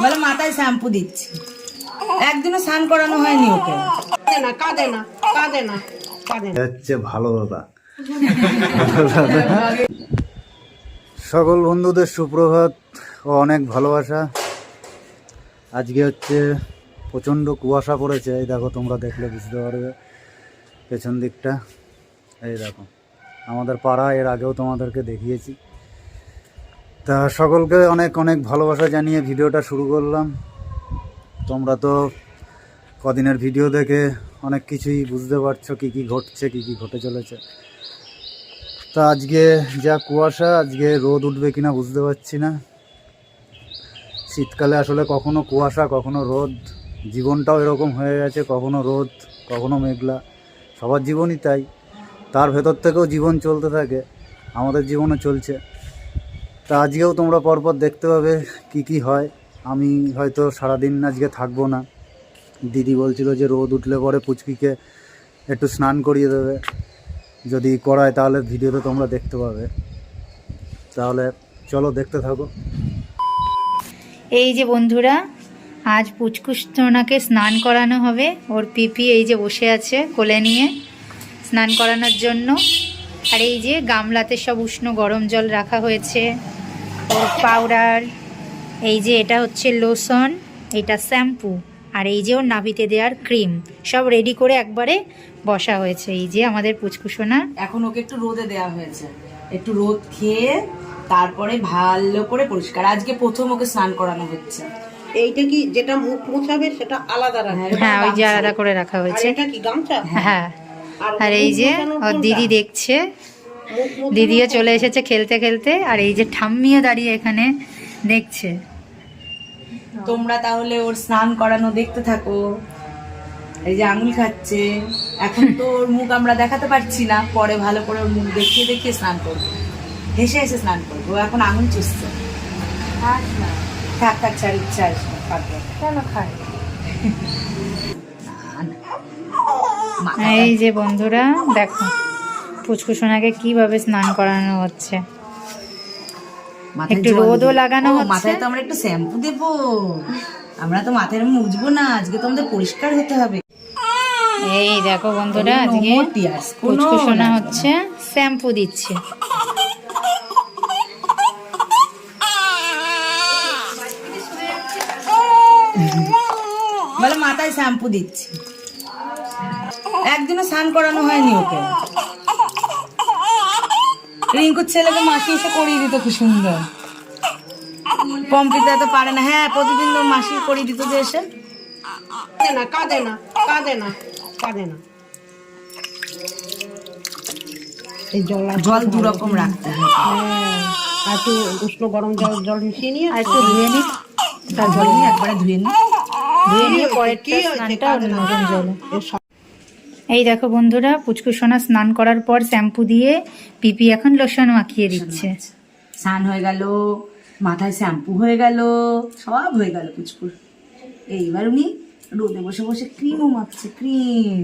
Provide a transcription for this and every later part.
বলে মাথায় শ্যাম্পু দিচ্ছি। একদিনও স্নান করানো হয়নি ওকে। কাঁদে না কাঁদে না কাঁদে না কাঁদে না। হচ্ছে ভালো দাদা। সকল বন্ধুদের সুপ্রভাত ও অনেক ভালোবাসা। আজকে হচ্ছে প্রচণ্ড কুয়াশা পড়েছে। এই দেখো তোমরা দেখলে বুঝতে পারবে পেছন দিকটা। এই দেখো আমাদের পাড়া এর আগেও তোমাদেরকে দেখিয়েছি। তা সকলকে অনেক অনেক ভালোবাসা জানিয়ে ভিডিওটা শুরু করলাম। তোমরা তো কদিনের ভিডিও দেখে অনেক কিছুই বুঝতে পারছ কী কী ঘটছে, কী কী ঘটে চলেছে। তা আজকে যা কুয়াশা, আজকে রোদ উঠবে কিনা বুঝতে পারছি না। শীতকালে আসলে কখনো কুয়াশা, কখনো রোদ। জীবনটাও এরকম হয়ে গেছে, কখনো রোদ, কখনো মেঘলা। সবার জীবনই তাই। তার ভেতর থেকেও জীবন চলতে থাকে। আমাদের জীবনও চলছে। তা আজকেও তোমরা পরপর দেখতে পাবে কি কি হয়। আমি হয়তো সারাদিন আজকে থাকব না। দিদি বলছিল যে রোদ উঠলে পরে পুচকিকে একটু স্নান করিয়ে দেবে। যদি করায় তাহলে ভিডিওতে তোমরা দেখতে পাবে। তাহলে চলো দেখতে থাকো। এই যে বন্ধুরা, আজ পুচকুস্তনাকে স্নান করানো হবে। ওর পিপি এই যে বসে আছে কোলে নিয়ে স্নান করানোর জন্য। আর এই যে গামলাতে সব উষ্ণ গরম জল রাখা হয়েছে। ওর পাউডার এই যে এটা হচ্ছে লোশন এটা শ্যাম্পু আর এই যে ওর নাভিতে দেওয়ার ক্রিম সব রেডি করে একবারে বসা হয়েছে। এই যে আমাদের পুচকুসোনা। এখন ওকে একটু রোদে দেওয়া হয়েছে। একটু রোদ খেয়ে তারপরে ভালো করে পরিষ্কার। আজকে প্রথম ওকে স্নান করানো হচ্ছে। এইটা কি যেটা মুখ মোছাবে সেটা আলাদা রাখবে? হ্যাঁ ওই যে আলাদা করে রাখা আর হয়েছে। এটা কি গামছা? হ্যাঁ। আর এই যে ওর দিদি দেখছে। দিদিও চলে এসেছে খেলতে খেলতে আর এই যে ঠাম্মিও দাঁড়িয়ে এখানে দেখছে। তোমরা তাহলে ওর স্নান করানো দেখতে থাকো। এই যে আঙুল খাচ্ছে। এখন তো ওর মুখ আমরা দেখাতে পারছি না। পরে ভালো করে ওর মুখ দেখিয়ে দেখিয়ে স্নান করব। হেসে হেসে স্নান করব। ও এখন আঙুল চুষছে। থাক থাক ছাড় ইচ্ছা আসবে কেন খায়? এই যে বন্ধুরা দেখো। পুচকুসোনাকে কীভাবে স্নান করানো হচ্ছে? একটু রোদও লাগানো হচ্ছে। মাথায় তো আমরা একটু শ্যাম্পু দেবো। আমরা তো মাথায় মুছবো না আজকে তো আমাদের পরিষ্কার হতে হবে। এই দেখো বন্ধুরা আজকে পুচকুসোনা হচ্ছে শ্যাম্পু দিচ্ছে। বলে মাথায় শ্যাম্পু দিচ্ছি। একদিনও স্নান করানো হয়নি ওকে। রিঙ্কুর ছেলেকে মাসি এসে করিয়ে দিত কি সুন্দর। কম্পিউটার তো পারে না। হ্যাঁ প্রতিদিন তো মাসি করিয়ে দিত যে এসে। না কাঁদে না কাঁদে না কাঁদে না। এই জল দু রকম রাখতে হয়। হ্যাঁ, আর একটু উষ্ণ গরম জল জল মিশিয়ে নিয়ে আর একটু ধুয়ে নি তার জল নিয়ে একবারে ধুয়ে নি ধুয়ে নিয়ে কি না। নতুন জলে। এই দেখো বন্ধুরা পুচকুসোনা স্নান করার পর শ্যাম্পু দিয়ে পিপি এখন লোশন মাখিয়ে দিচ্ছে। স্নান হয়ে গেল মাথায় শ্যাম্পু হয়ে গেল সব হয়ে গেল পুচকুর। এইবার উনি রোদে বসে বসে ক্রিমও মাখছে ক্রিম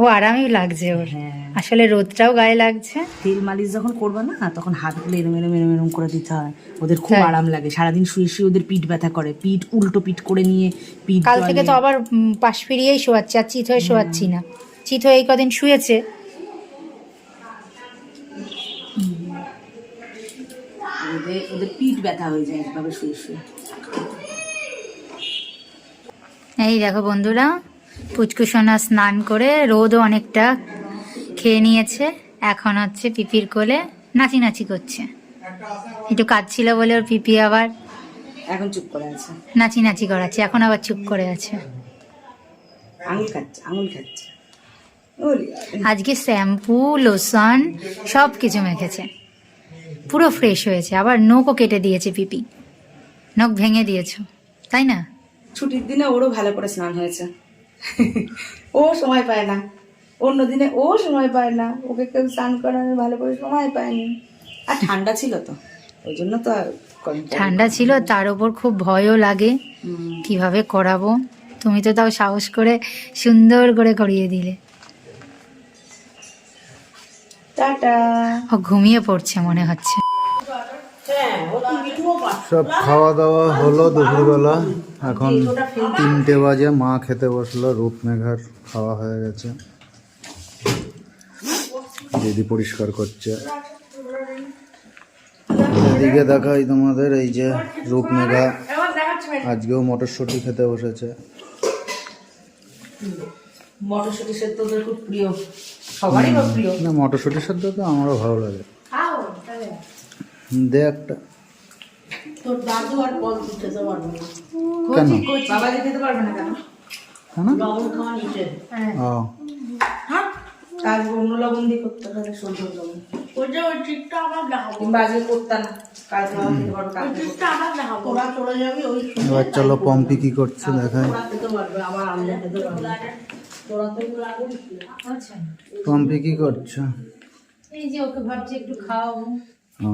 ও আরামই লাগছে ওর। হ্যাঁ। আসলে রোদটাও গায়ে লাগছে। তেল মালিশ যখন করব না তখন হাতগুলো এরম এরম এরম এরম করে দিতে হয়। ওদের খুব হ্যাঁ। আরাম লাগে। সারাদিন শুয়ে শুয়ে ওদের পিঠ ব্যথা করে। পিঠ উল্টো পিঠ করে নিয়ে পিঠ কাল থেকে তো আবার পাশ ফিরিয়েই শোয়াচ্ছি আর চিত হয়ে। শোয়াচ্ছি না। চিত হয়ে এই কদিন শুয়েছে। ওদের ওদের পিঠ ব্যথা হয়ে যায় এইভাবে শুয়ে শুয়ে। এই দেখো বন্ধুরা পুচকুসোনা স্নান করে রোদও অনেকটা খেয়ে নিয়েছে। এখন হচ্ছে পিপির কোলে নাচি নাচি করছে। একটু কাজ ছিল বলে ওর পিপি আবার এখন চুপ করে আছে। নাচি নাচি করাচ্ছে এখন আবার চুপ করে আছে। আঙুল খাচ্ছে আঙুল খাচ্ছে। আজকে শ্যাম্পু লোশন সব কিছু মেখেছে। পুরো ফ্রেশ হয়েছে। আবার নখও কেটে দিয়েছে পিপি। নখ ভেঙে দিয়েছ। তাই না? ছুটির দিনে ওরও ভালো করে স্নান হয়েছে। ও সময় পায় না। অন্য দিনে ও সময় পায় না। ওকে কেউ স্নান করানোর ভালো করে সময় পায়নি। আর ঠান্ডা ছিল তো। ওই জন্য তো ঠান্ডা ছিল তার ওপর খুব ভয়ও লাগে। কীভাবে করাবো? তুমি তো তাও সাহস করে সুন্দর করে করিয়ে দিলে। টাটা। ও ঘুমিয়ে পড়ছে মনে হচ্ছে। হ্যাঁ সব খাওয়া দাওয়া হলো দুপুরবেলা। এখন তিনটে বাজে মা খেতে বসল রূপমেঘার খাওয়া হয়ে গেছে। দিদি পরিষ্কার করছে। এদিকে দেখাই তোমাদের এই যে রূপমেঘা আজকেও মটরশুঁটি খেতে বসেছে। মটরশুঁটি সেদ্ধ ওদের খুব প্রিয়। সবারই প্রিয়। না মটরশুঁটির সাথে তো আমারও ভালো লাগে। দে একটা। তোর দাদু আর বল খেতে পারবে না। কেন? বাবা যে খেতে পারবে না কেন? কেন? লবণ খাওয়া নিচে। ও। হ্যাঁ আজ অন্য লবণ দিয়ে করতে লবণ ওই যে ওই ট্রিকটা আবার দেখাবো। কিংবা আজকে করতে না। কালকে বাবা খেতে পারবে কালকে করতে। ট্রিকটা আবার দেখাবো। তোরা চলে যাবি ওই এবার চলো পম্পি কি করছে দেখাই। আচ্ছা। পম্পি কি করছ? এই যে ওকে ভাবছি একটু খাওয়াবো। ও।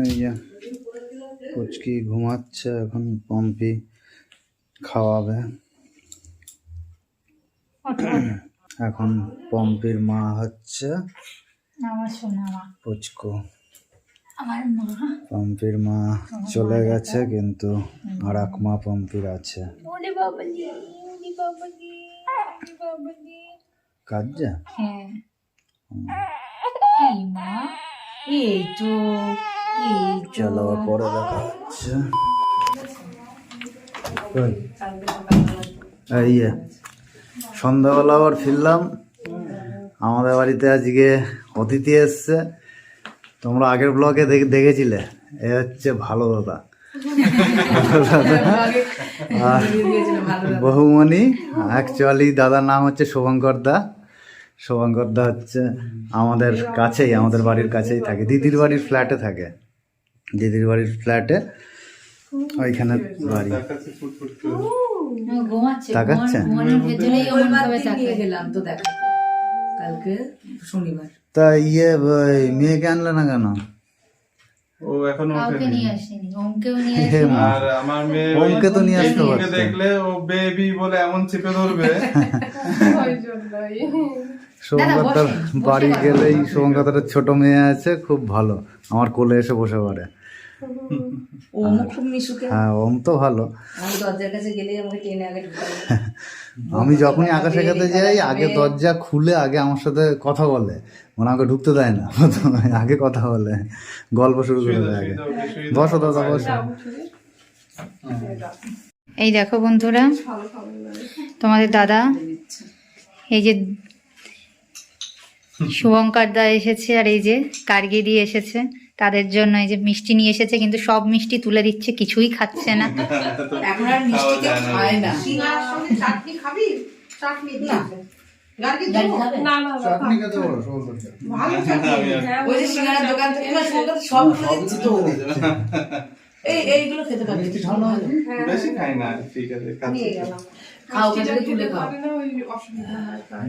এই যে পুচকি ঘুমাচ্ছে এখন পম্পি খাওয়াবে। এখন পম্পির মা হচ্ছে আমার সোনা মা। পুচকু। আমার মা। পম্পির মা চলে গেছে কিন্তু আর এক মা পম্পির আছে। ওরে বাবালি ওরে বাবালি ওরে বাবালি কাজে হ্যাঁ এই মা এই তো এই চলো পরে দেখা হচ্ছে এই সন্ধ্যাবেলা আবার ফিরলাম। আমাদের বাড়িতে আজকে অতিথি এসছে। তোমরা আগের ব্লগে দেখেছিলে। এ হচ্ছে ভালো দাদা। বহুমণি অ্যাকচুয়ালি দাদার নাম হচ্ছে শুভঙ্কর দা। শুভঙ্কর দা হচ্ছে আমাদের কাছেই আমাদের বাড়ির কাছেই থাকে। দিদির বাড়ির ফ্ল্যাটে থাকে। দিদির বাড়ির ফ্ল্যাটে ওইখানে বাড়ি। তাকাচ্ছে? তা ইয়ে মেয়েকে আনলে না কেন? ও এখনও কাউকে নিয়ে আসেনি ওমকেও নিয়ে হে আসেনি। আর আমার মেয়ে ওমকে তো নিয়ে আসতে দেখলে ও বেবি বলে এমন চেপে ধরবে। বাড়ি গেলেই শুভঙ্করদার ছোট মেয়ে আছে খুব ভালো। আমার কোলে এসে বসে পড়ে। ও খুব মিশুকে। হ্যাঁ ওম তো ভালো। আমি দরজার কাছে গেলেই আমাকে টেনে আগে ঢুকাই আমি যখনই আকাশে খেতে যাই আগে দরজা খুলে আগে আমার সাথে কথা বলে। মানে আমাকে ঢুকতে দেয় না। প্রথমে আগে কথা বলে। গল্প শুরু করে দেয় আগে। বসো দাদা বসো। এই দেখো বন্ধুরা তোমাদের দাদা এই যে শুভঙ্কর দা এসেছে আর এই যে কার্গি দিয়ে এসেছে। তাদের জন্য এই যে মিষ্টি নিয়ে এসেছে কিন্তু সব মিষ্টি তুলে দিচ্ছে কিছুই খাচ্ছে না। এখন আর মিষ্টি খায় না। সঙ্গে চাটনি খাবি? চাটনি না। চাটনি খেতে বলো শুভঙ্করদা। ভালো চাটনি। ওই যে সিঙ্গারার দোকান থেকে না সঙ্গে সব তুলে দিচ্ছি তো। এই এইগুলো খেতে পারবি। বেশি খাই না ঠিক আছে খাচ্ছি। নিয়ে গেলাম। খাও তুলে খাও।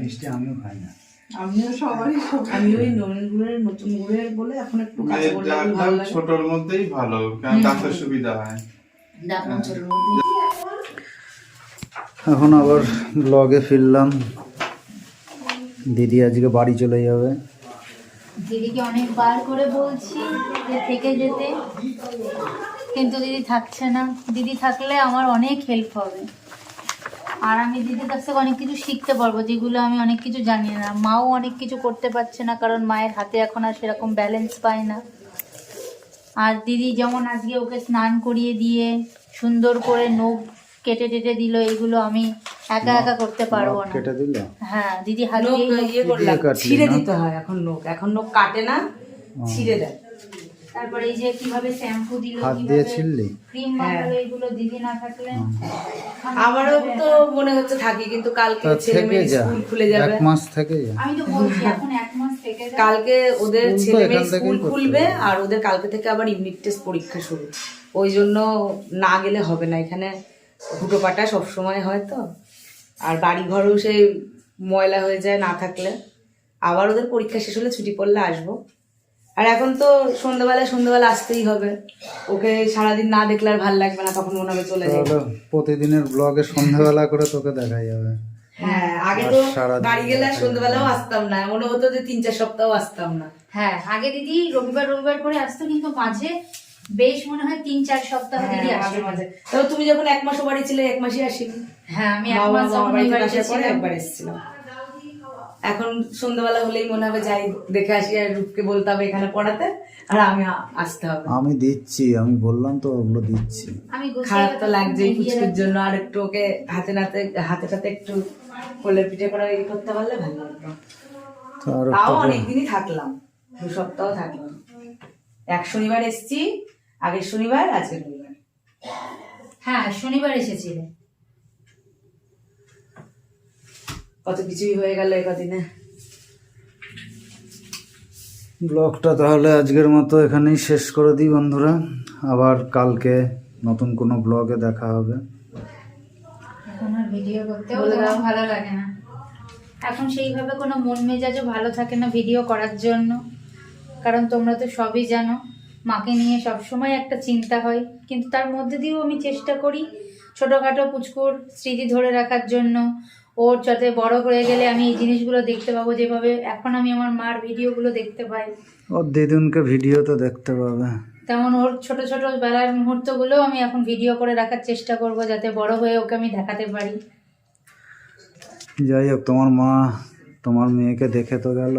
মিষ্টি আমিও খাই না। আমিও সবারই আমি ওই নতুন গুড়ের নতুন গুড়ের বলে এখন একটু কাঁচা মেয়ের করলে ডাক একটু ভালো লাগে। ছোটর মধ্যেই ভালো কারণ দাঁতের সুবিধা হয়। ডাকলাম ছোটোর মধ্যে এখন আবার ব্লগে ফিরলাম। দিদি আজকে বাড়ি চলে যাবে। দিদিকে অনেকবার করে বলছি যে থেকে যেতে কিন্তু দিদি থাকছে না। দিদি থাকলে আমার অনেক হেল্প হবে। আর আমি দিদির কাছ থেকে অনেক কিছু শিখতে পারব যেগুলো আমি অনেক কিছু জানি না। মাও অনেক কিছু করতে পারছে না কারণ মায়ের হাতে এখন আর সেরকম ব্যালেন্স পায় না। আর দিদি যেমন আজকে ওকে স্নান করিয়ে দিয়ে সুন্দর করে নখ কেটে টেটে দিল এগুলো আমি একা একা করতে পারব না। কেটে দিল? হ্যাঁ দিদি হাত ইয়ে দিয়ে ছিঁড়ে দিতে হয় এখন নোক এখন নোক কাটে না ছিঁড়ে দেয়। তারপরে এই যে কীভাবে শ্যাম্পু দিল হাত দিয়ে ছিললি? ক্রিম মাখালো এগুলো দিদি না থাকলে? আমারও তো মনে হচ্ছে থাকি কিন্তু কালকে ছেলে মেয়ে স্কুল খুলে এক মাস থেকে আমি তো বলছি এখন এক মাস থেকে কালকে ওদের ছেলে মেয়ে স্কুল খুলবে আর ওদের কালকে থেকে আবার ইউনিট টেস্ট পরীক্ষা শুরু। ওই জন্য না গেলে হবে না এখানে হুটো পাটা সবসময় হয় তো। আর বাড়ি ঘরেও সেই ময়লা হয়ে যায় না থাকলে। আবার ওদের পরীক্ষা শেষ হলে ছুটি পড়লে আসব। আর এখন তো সন্ধ্যাবেলা সন্ধ্যাবেলা আসতেই হবে। ওকে সারাদিন না দেখলে আর ভালো লাগবে না তখন মনে হবে চলে যাবে প্রতিদিনের ব্লগে সন্ধ্যাবেলা করে তোকে দেখা যাবে হ্যাঁ আগে তো বাড়ি গেলে দেখাই সন্ধ্যাবেলাও আসতাম না মনে হতো যে তিন চার সপ্তাহ আসতাম না। হ্যাঁ আগে দিদি রবিবার রবিবার করে আসতো কিন্তু মাঝে বেশ মনে হয় তিন চার সপ্তাহ দিদি হ্যাঁ, আসে মাঝে মাঝে। তবে তুমি যখন এক মাসও বাড়ি ছিলে এক মাসই আসিনি। হ্যাঁ আমি এক মাস বাড়িতে বাড়িতে আসার পরে একবার এসেছিলাম। এখন সন্ধ্যাবেলা হলেই মনে হবে যাই দেখে আসি আর রূপকে বলতে হবে এখানে পড়াতে আর আমি আসতে হবে। আমি দিচ্ছি আমি বললাম তো ওগুলো দিচ্ছি। আমি খারাপ তো লাগছেই দিয়ে পুচকুর জন্য আর একটু ওকে হাতে নাতে হাতে টাতে একটু কোলের পিঠে করে ই করতে পারলে ভালো লাগতো তাও অনেকদিনই থাকলাম দু সপ্তাহ থাকলাম। এক শনিবার এসেছি আগের শনিবার আজকের রবিবার। হ্যাঁ শনিবার এসেছিলে। কত কিছুই হয়ে গেল এই কদিনে ব্লগটা তাহলে আজকের মতো এখানেই শেষ করে দিই বন্ধুরা। আবার কালকে নতুন কোনো ব্লগে দেখা হবে। এখন আর ভিডিও করতেও বলে ভালো লাগে না। এখন সেইভাবে কোনো মন মেজাজও ভালো থাকে না ভিডিও করার জন্য। কারণ তোমরা তো সবই জানো মাকে নিয়ে সবসময় একটা চিন্তা হয়। কিন্তু তার মধ্যে দিয়েও আমি চেষ্টা করি ছোটোখাটো পুচকুর স্মৃতি ধরে রাখার জন্য। ওর যাতে বড় হয়ে গেলে আমি এই জিনিসগুলো দেখতে পাবো যেভাবে এখন আমি আমার মার ভিডিওগুলো দেখতে পাই। ওর দিদুনকে ভিডিও তো দেখতে পাবে। তেমন ওর ছোট ছোট বেলার মুহূর্তগুলোও আমি এখন ভিডিও করে রাখার চেষ্টা করব যাতে বড় হয়ে ওকে আমি দেখাতে পারি। যাই হোক তোমার মা তোমার মেয়েকে দেখে তো গেল।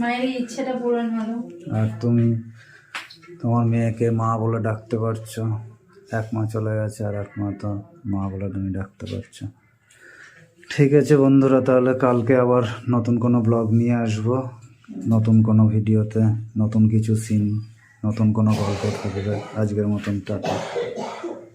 মায়ের এই ইচ্ছেটা পূরণ হলো। আর তুমি তোমার মেয়েকে মা বলে ডাকতে পারছ। এক মা চলে গেছে আর এক মা তো মা বলে তুমি ডাকতে পারছ। ঠিক আছে বন্ধুরা, তাহলে কালকে আবার নতুন কোনো ব্লগ নিয়ে আসব। নতুন কোনো ভিডিওতে নতুন কিছু সিন নতুন কোনো গল্প থাকবে। আজকের মতন টাটা।